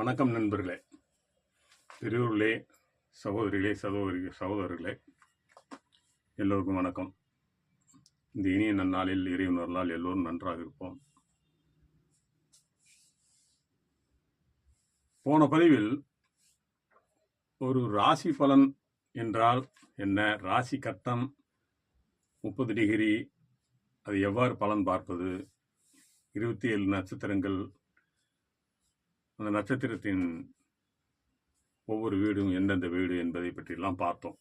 வணக்கம் நண்பர்களே. பெரியோர்களே சகோதரிகளே சகோதரி சகோதரர்களே எல்லோருக்கும் வணக்கம். இந்த இனிய நன்னாளில் இறைவனர்களால் எல்லோரும் நன்றாக இருப்போம். போன பதிவில் ஒரு ராசி பலன் என்றால் என்ன? ராசி கட்டம் முப்பது டிகிரி அது எவ்வாறு பலன் பார்ப்பது? இருபத்தி ஏழு நட்சத்திரங்கள் அந்த நட்சத்திரத்தின் ஒவ்வொரு வீடும் எந்தெந்த வீடு என்பதை பற்றியெல்லாம் பார்த்தோம்.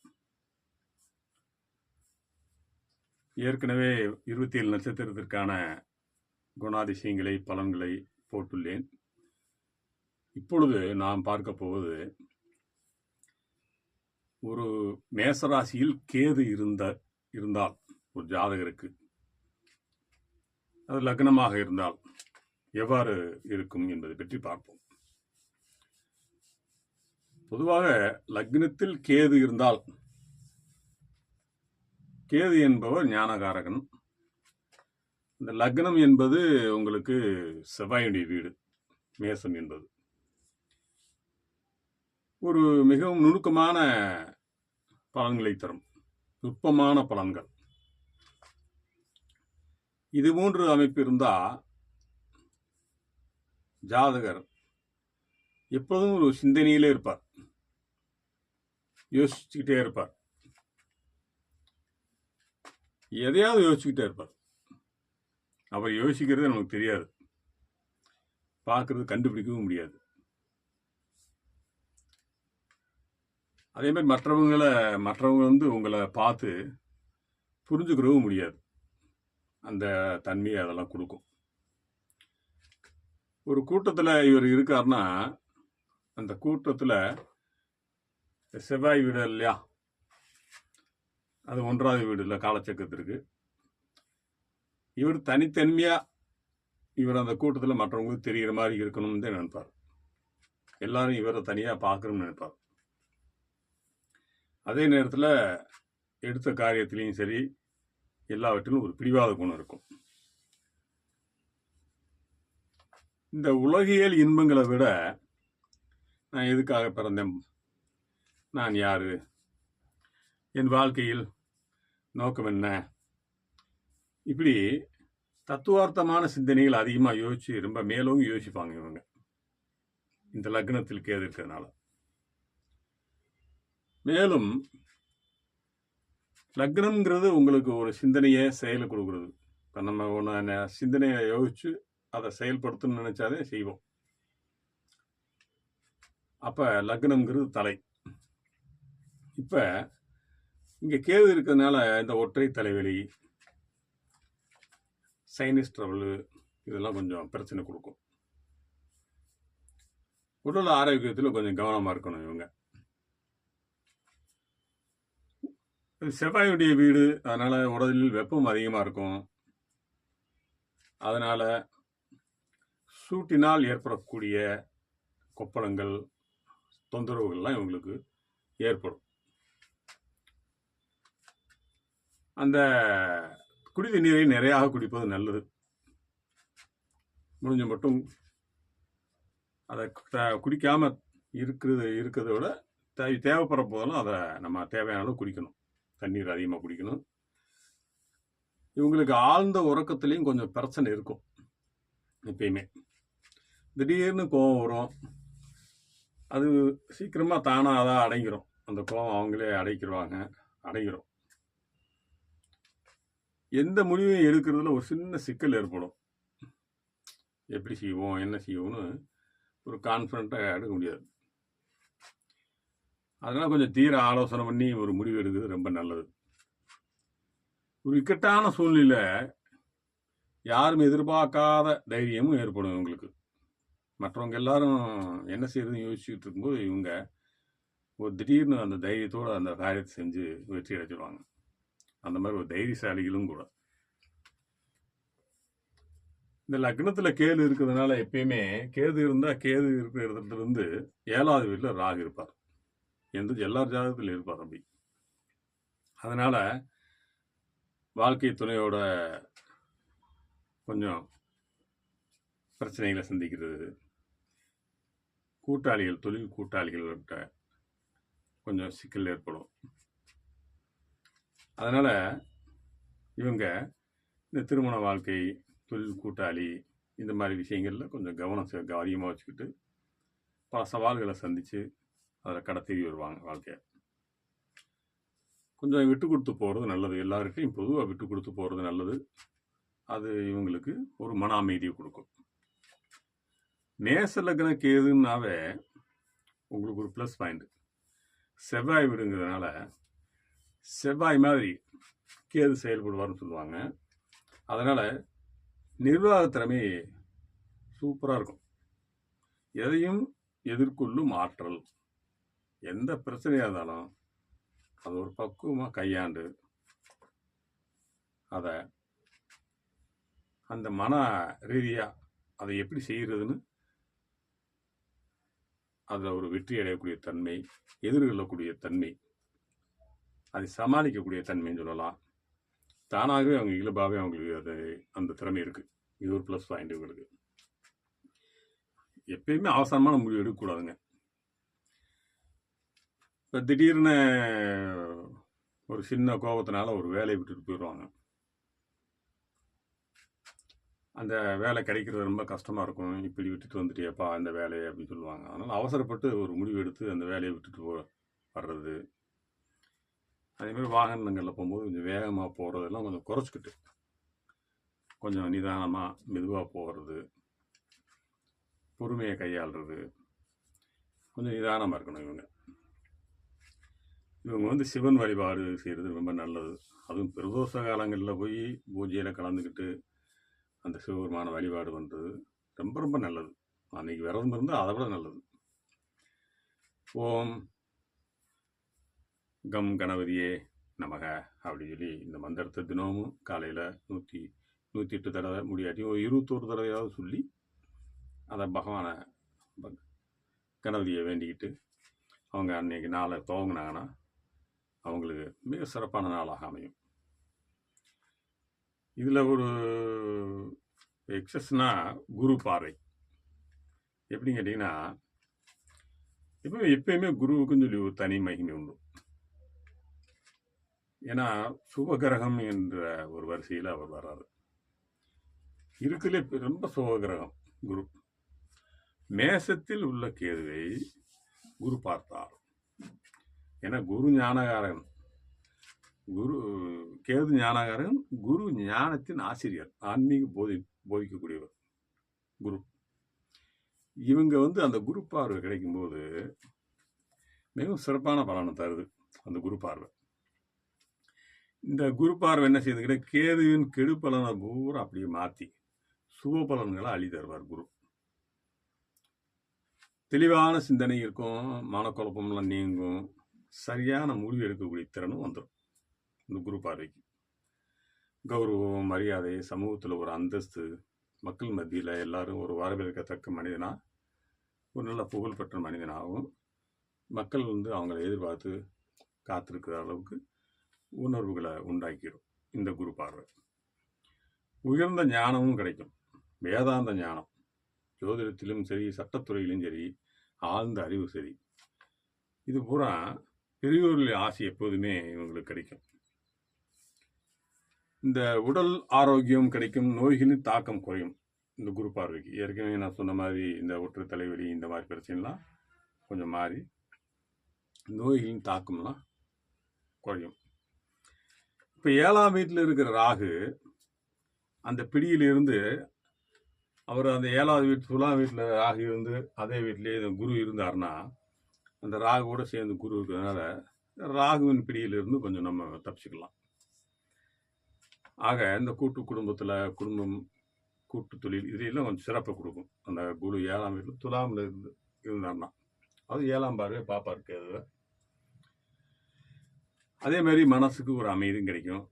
ஏற்கனவே இருபத்தி ஏழு நட்சத்திரத்திற்கான குணாதிசயங்களை பலன்களை போட்டுள்ளேன். இப்பொழுது நாம் பார்க்க போவது ஒரு மேசராசியில் கேது இருந்த இருந்தால் ஒரு ஜாதகருக்கு அது லக்னமாக இருந்தால் எவ்வாறு இருக்கும் என்பதை பற்றி பார்ப்போம். பொதுவாக லக்னத்தில் கேது இருந்தால் கேது என்பவர் ஞானகாரகன். இந்த லக்னம் என்பது உங்களுக்கு செவ்வாயுடைய வீடு மேசம் என்பது. ஒரு மிகவும் நுணுக்கமான பலன்களை தரும் நுட்பமான பலன்கள். இது போன்று அமைப்பு இருந்தால் ஜாதகர் எப்போதும் ஒரு சிந்தனையிலே இருப்பார். யோசிச்சுக்கிட்டே இருப்பார். எதையாவது யோசிச்சுக்கிட்டே இருப்பார். அவர் யோசிக்கிறது நமக்கு தெரியாது. பார்க்கறது கண்டுபிடிக்கவும் முடியாது. அதே மாதிரி மற்றவங்களை மற்றவங்க வந்து உங்களை பார்த்து புரிஞ்சுக்கிறவும் முடியாது. அந்த தன்மையை அதெல்லாம் கொடுக்கும். ஒரு கூட்டத்தில் இவர் இருக்காருன்னா அந்த கூட்டத்தில் செவ்வாய் வீடு இல்லையா? அது ஒன்றாவது வீடு இல்லை காலச்சக்கரத்திற்கு. இவர் தனித்தன்மையாக இவர் அந்த கூட்டத்தில் மற்றவங்களுக்கு தெரிகிற மாதிரி இருக்கணும்னு தான் நினைப்பார். எல்லாரும் இவரை தனியாக பார்க்கணும்னு நினைப்பார். அதே நேரத்தில் எடுத்த காரியத்திலையும் சரி எல்லாவற்றிலும் ஒரு பிடிவாத குணம் இருக்கும். இந்த உலகியல் இன்பங்களை விட நான் எதுக்காக பிறந்தேன்? நான் யார்? என் வாழ்க்கையில் நோக்கம் என்ன? இப்படி தத்துவார்த்தமான சிந்தனைகள் அதிகமாக யோசிச்சு ரொம்ப மேலும் யோசிப்பாங்க இவங்க. இந்த லக்னத்தில் கேது இருக்கிறதுனால. மேலும் லக்னம்ங்கிறது உங்களுக்கு ஒரு சிந்தனையை செயலை கொடுக்குறது. இப்போ நம்ம ஒன்று சிந்தனையை யோசிச்சு அதை செயல்படுத்தணும்னு நினச்சாதே செய்வோம். அப்போ லக்னம்ங்கிறது தலை. இப்போ இங்கே கேது இருக்கிறதுனால இந்த ஒற்றை தலைவலி சைனஸ் ட்ரபிள் இதெல்லாம் கொஞ்சம் பிரச்சனை கொடுக்கும். உடல் ஆரோக்கியத்தில் கொஞ்சம் கவனமாக இருக்கணும் இவங்க. செவ்வாயுடைய வீடு அதனால் உடலில் வெப்பம் அதிகமாக இருக்கும். அதனால் சூட்டினால் ஏற்படக்கூடிய கொப்பளங்கள் தொந்தரவுகள்லாம் இவங்களுக்கு ஏற்படும். அந்த குடி தண்ணீரை நிறையாக குடிப்பது நல்லது. முடிஞ்ச மட்டும் அதை த- குடிக்காமல் இருக்கிறது இருக்கிறத விட தே- தேவைப்படுற போதெல்லாம் அதை நம்ம தேவையான அளவு குடிக்கணும். தண்ணீர் அதிகமாக குடிக்கணும். இவங்களுக்கு ஆழ்ந்த உறக்கத்துலேயும் கொஞ்சம் பிரச்சனை இருக்கும் எப்பயுமே. திடீர்னு கோவம் வரும். அது சீக்கிரமாக தானாக அதான் அடைக்கிறோம் அந்த கோவம் அவங்களே அடைக்கிடுவாங்க அடைகிறோம். எந்த முடிவையும் எடுக்கிறதுல ஒரு சின்ன சிக்கல் ஏற்படும். எப்படி செய்வோம் என்ன செய்வோம்னு ஒரு கான்ஃபிடண்ட்டாக எடுக்க முடியாது. அதனால் கொஞ்சம் தீர ஆலோசனை பண்ணி ஒரு முடிவு எடுக்கிறது ரொம்ப நல்லது. ஒரு இக்கட்டான சூழ்நிலை யாரும் எதிர்பார்க்காத தைரியமும் ஏற்படும் இவங்களுக்கு. மற்றவங்க எல்லாரும் என்ன செய்யறதுன்னு யோசிச்சுட்டு இருக்கும்போது இவங்க ஒரு திடீர்னு அந்த தைரியத்தோடு அந்த காரியத்தை செஞ்சு வெற்றி அடைச்சிடுவாங்க அந்த மாதிரி ஒரு தைரியசாலிகளும் கூட. இந்த லக்னத்தில் கேது இருக்கிறதுனால எப்பயுமே கேது இருந்தால் கேது இருக்கிற இடத்துலேருந்து ஏழாவது வீட்டில் ராகு இருப்பார். எந்த எல்லார் ஜாதகத்தில் இருப்பார் அப்படி. அதனால் வாழ்க்கை துணையோட கொஞ்சம் பிரச்சனைகளை சந்திக்கிறது கூட்டாளிகள் தொழில் கூட்டாளிகள்கிட்ட கொஞ்சம் சிக்கல் ஏற்படும். அதனால் இவங்க இந்த திருமண வாழ்க்கை தொழில் கூட்டாளி இந்த மாதிரி விஷயங்களில் கொஞ்சம் கவனம் அதிகமாக வச்சுக்கிட்டு பல சவால்களை சந்தித்து அதில் கடத்தி வருவாங்க வாழ்க்கையை. கொஞ்சம் விட்டு கொடுத்து போகிறது நல்லது. எல்லாருக்கும் பொதுவாக விட்டு கொடுத்து போகிறது நல்லது. அது இவங்களுக்கு ஒரு மன அமைதியை கொடுக்கும். நேச லக்ன கேதுன்னாவே உங்களுக்கு ஒரு ப்ளஸ் பாயிண்ட் செவ்வாய் விடுங்கிறதுனால செவ்வாய் மாதிரி கேது செயல்படுவார்னு சொல்லுவாங்க. அதனால் நிர்வாகத்திறமை சூப்பராக இருக்கும். எதையும் எதிர்கொள்ளும் ஆற்றல். எந்த பிரச்சனையாக இருந்தாலும் அது ஒரு பக்குவமாக கையாண்டு அதை அந்த மன ரீதியாக அதை எப்படி செய்கிறதுன்னு அதில் ஒரு வெற்றி அடையக்கூடிய தன்மை எதிர்கொள்ளக்கூடிய தன்மை அதை சமாளிக்கக்கூடிய தன்மைன்னு சொல்லலாம். தானாகவே அவங்க இயல்பாகவே அவங்களுக்கு அது அந்த திறமை இருக்குது இது ஒரு ப்ளஸ் பாயிண்ட் இவங்களுக்கு. எப்பயுமே அவசரமான முடிவு எடுக்கக்கூடாதுங்க. இப்போ திடீர்னு ஒரு சின்ன கோபத்தினால ஒரு வேலையை விட்டுட்டு போயிடுவாங்க. அந்த வேலை கிடைக்கிறது ரொம்ப கஷ்டமாக இருக்கும். இப்படி விட்டுட்டு வந்துட்டியப்பா அந்த வேலையை அப்படின்னு சொல்லுவாங்க. அதனால் அவசரப்பட்டு ஒரு முடிவு எடுத்து அந்த வேலையை விட்டுட்டு போ வர்றது. அதேமாதிரி வாகனங்களில் போகும்போது கொஞ்சம் வேகமாக போகிறதெல்லாம் கொஞ்சம் குறைச்சிக்கிட்டு கொஞ்சம் நிதானமாக மெதுவாக போகிறது பொறுமையை கையாளுறது கொஞ்சம் நிதானமாக இருக்கணும் இவங்க. இவங்க வந்து சிவன் வழிபாடு செய்கிறது ரொம்ப நல்லது. அதுவும் பிரதோஷ காலங்களில் போய் பூஜையில் கலந்துக்கிட்டு அந்த சிவபெருமான வழிபாடு பண்ணுறது ரொம்ப ரொம்ப நல்லது. அன்றைக்கி விரதம் இருந்தால் அதை விட நல்லது. ஓம் கம் கணபதியே நமக அப்படி சொல்லி இந்த மந்திரத்தை தினமும் காலையில் நூற்றி நூற்றி எட்டு தடவை முடியாட்டி ஒரு இருபத்தோரு தடவையாவது சொல்லி அதை பகவானை கணபதியை வேண்டிக்கிட்டு அவங்க அன்னைக்கு நாளை துவங்கினாங்கன்னா அவங்களுக்கு மிக சிறப்பான நாளாக அமையும். இதில் ஒரு எக்ஸஸ்னா குரு பார்வை. எப்படின்னு கேட்டிங்கன்னா இப்போ எப்பயுமே குருவுக்குன்னு சொல்லி ஒரு தனி மகிமை உண்டு. ஏன்னா சுபகிரகம் என்ற ஒரு வரிசையில் அவர் வர்றாரு. இருக்குல்லே ரொம்ப சுபகிரகம் குரு. மேசத்தில் உள்ள கேதுவை குரு பார்த்தார். ஏன்னா குரு ஞானகாரன் குரு கேது ஞானகாரன் குரு ஞானத்தின் ஆசிரியர் ஆன்மீக போதி போதிக்கக்கூடியவர் குரு. இவங்க வந்து அந்த குரு பார்வை கிடைக்கும்போது மிகவும் சிறப்பான பலனை தருது அந்த குரு பார்வை. இந்த குரு பார்வை என்ன செய்யுதுங்கிட்ட கேதுவின் கெடு பலனை பூரா அப்படியே மாற்றி சுப பலன்களை அள்ளி தருவார் குரு. தெளிவான சிந்தனை இருக்கும் மனக்குழப்பம்லாம் நீங்கும் சரியான முடிவு எடுக்கக்கூடிய திறனும் வந்துடும் இந்த குரு பார்வைக்கு கௌரவம் மரியாதை சமூகத்தில் ஒரு அந்தஸ்து மக்கள் மத்தியில் எல்லாரும் ஒரு வரவேற்கத்தக்க மனிதனாக ஒரு நல்ல புகழ்பெற்ற மனிதனாகவும் மக்கள் வந்து அவங்களை எதிர்பார்த்து காத்திருக்கிற அளவுக்கு உணர்வுகளை உண்டாக்கிடும் இந்த குரு பார்வை உயர்ந்த ஞானமும் கிடைக்கும். வேதாந்த ஞானம். ஜோதிடத்திலும் சரி சட்டத்துறையிலும் சரி ஆழ்ந்த அறிவு சரி. இது பூரா பெரியோர்களின் ஆசை எப்போதுமே இவங்களுக்கு கிடைக்கும். இந்த உடல் ஆரோக்கியம் கிடைக்கும் நோய்களின் தாக்கம் குறையும். இந்த குரு பார்வைக்கு. ஏற்கனவே நான் சொன்ன மாதிரி இந்த ஒற்று தலைவலி இந்த மாதிரி பிரச்சனைலாம் கொஞ்சம் மாறி நோய்களின் தாக்கம்லாம் குறையும். இப்போ ஏழாம் வீட்டில் இருக்கிற ராகு அந்த பிடியிலிருந்து அவர் அந்த ஏழாவது வீட்டு துலாம் வீட்டில் ராகு இருந்து அதே வீட்டிலேயே இந்த குரு இருந்தாருன்னா அந்த ராகுவோட சேர்ந்து குரு இருக்கிறதுனால ராகுவின் பிடியிலிருந்து கொஞ்சம் நம்ம தப்பிச்சுக்கலாம். ஆக இந்த கூட்டு குடும்பத்தில் குடும்பம் கூட்டு தொழில் இதிலெல்லாம் கொஞ்சம் சிறப்பை கொடுக்கும். அந்த குரு ஏழாம் வீட்டில் துலாமில் இருந்து இருந்தாருன்னா. அது ஏழாம் பார்வை பாப்பா இருக்கிறது. அதே மாதிரி மனசுக்கு ஒரு அமைதியும் கிடைக்கும்.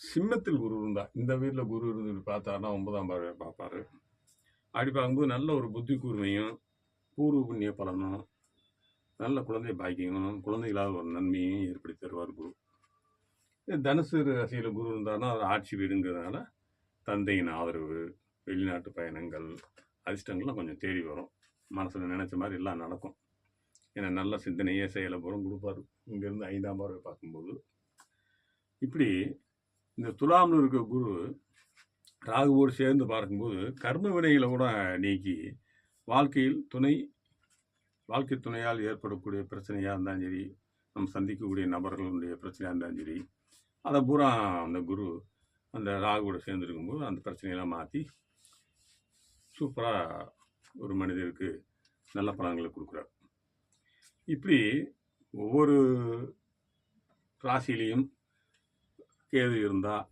சிம்மத்தில் குரு இருந்தா இந்த வீட்டில் குரு இருந்து பார்த்தாருன்னா ஒன்பதாம் பார்வை பார்ப்பாரு. அப்படி பார்க்கும்போது நல்ல ஒரு புத்தி கூர்மையும் பூர்வ புண்ணிய பலனும் நல்ல குழந்தை பாக்கியமும் குழந்தைகளால் ஒரு நன்மையும் ஏற்படுத்தி தருவார் குரு. தனுசு ராசியில் குரு இருந்தாருன்னா அது ஆட்சி வீடுங்கிறதுனால தந்தையின் ஆதரவு வெளிநாட்டு பயணங்கள் அதிர்ஷ்டங்கள்லாம் கொஞ்சம் தேடி வரும். மனசில் நினச்ச மாதிரி எல்லாம் நடக்கும். ஏன்னா நல்ல சிந்தனையே செயலை பூரம் கொடுப்பார். இங்கேருந்து ஐந்தாம் பார்வை பார்க்கும்போது. இப்படி இந்த துலாமில் இருக்க குரு ராகுவோடு சேர்ந்து பார்க்கும்போது கர்ம வினைகளை கூட நீக்கி வாழ்க்கையில் துணை வாழ்க்கை துணையால் ஏற்படக்கூடிய பிரச்சனையாக இருந்தாலும் சரி நம்ம சந்திக்கக்கூடிய நபர்களுடைய பிரச்சனையாக இருந்தாலும் சரி அதை பூரா அந்த குரு அந்த ராகுவோட சேர்ந்துருக்கும்போது அந்த பிரச்சனையெல்லாம் மாற்றி சூப்பராக ஒரு மனிதருக்கு நல்ல பலன்களை கொடுக்குறார். இப்படி ஒவ்வொரு ராசியிலையும் கேது இருந்தால்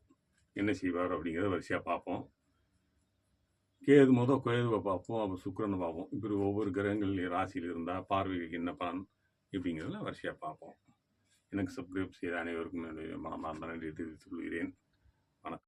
என்ன செய்வார் அப்படிங்கிறத வரிசையாக பார்ப்போம். கேது மொதல் கேதுவை பார்ப்போம் அப்போ சுக்கிரனை பார்ப்போம். இப்படி ஒவ்வொரு கிரகங்கள் ராசியில் இருந்தால் பார்வைக்கு என்ன பலன் இப்படிங்கிறத வரிசையாக பார்ப்போம். எனக்கு சப்ஸ்கிரைப் செய்த அனைவருக்கும் என்னுடைய மனமார்ந்த நன்றி தெரிவித்துக் கொள்கிறேன். வணக்கம்.